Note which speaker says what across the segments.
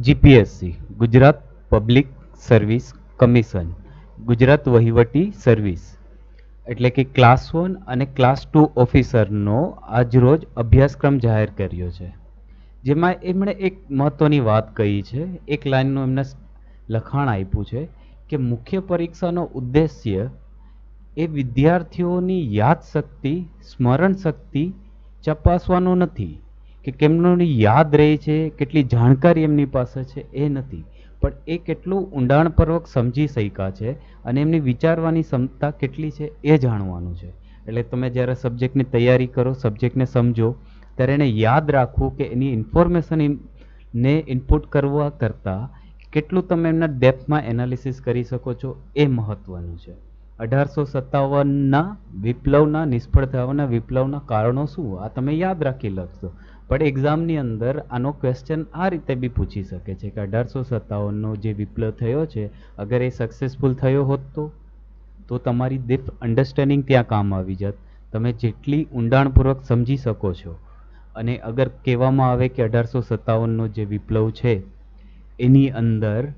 Speaker 1: GPSC, Gujarat public service commission, Gujarat વહીવટી service. એટલે કે ક્લાસ વન અને ક્લાસ ટુ ઓફિસરનો આજરોજ અભ્યાસક્રમ જાહેર કર્યો છે. જેમાં એમણે એક મહત્ત્વની વાત કહી છે. એક લાઇનનું એમને લખાણ આપ્યું છે કે મુખ્ય પરીક્ષાનો ઉદ્દેશ્ય એ વિદ્યાર્થીઓની યાદશક્તિ સ્મરણ શક્તિ ચપાસવાનો નથી. કે કેમનું યાદ રહે છે, કેટલી જાણકારી એમની પાસે છે, એ નથી. પણ એ કેટલું ઊંડાણપૂર્વક સમજી શક્યા છે અને એમની વિચારવાની ક્ષમતા કેટલી છે, એ જાણવાનું છે. એટલે તમે જ્યારે સબ્જેક્ટની તૈયારી કરો, સબ્જેક્ટને સમજો, ત્યારે એને યાદ રાખવું કે એની ઇન્ફોર્મેશન ને ઇનપુટ કરવા કરતાં કેટલું તમે એમના ડેપ્થમાં એનાલિસિસ કરી શકો છો, એ મહત્વનું છે. અઢારસો સત્તાવનના વિપ્લવના, નિષ્ફળ થવાના વિપ્લવના કારણો શું? આ તમે યાદ રાખી લખશો. પણ એક્ઝામની અંદર આનો ક્વેશ્ચન આ રીતે બી પૂછી શકે છે કે અઢારસો સત્તાવનનો જે વિપ્લવ થયો છે, અગર એ સક્સેસફુલ થયો હોત તો? તો તમારી ડીપ અન્ડરસ્ટેન્ડિંગ ત્યાં કામ આવી જાત. તમે જેટલી ઊંડાણપૂર્વક સમજી શકો છો. અને અગર કહેવામાં આવે કે અઢારસો સત્તાવનનો જે વિપ્લવ છે, એની અંદર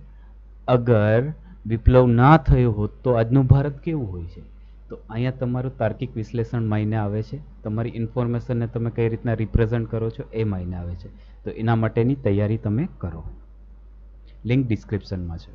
Speaker 1: અગર વિપ્લવ ના થયો હોત તો આજનું ભારત કેવું હોય છે? તો અહીંયા તમારું તાર્કિક વિશ્લેષણ માયને આવે છે. તમારી ઇન્ફોર્મેશનને તમે કઈ રીતના રિપ્રેઝન્ટ કરો છો એ માયને આવે છે. તો એના માટેની તૈયારી તમે કરો. લિંક ડિસ્ક્રિપ્શનમાં છે.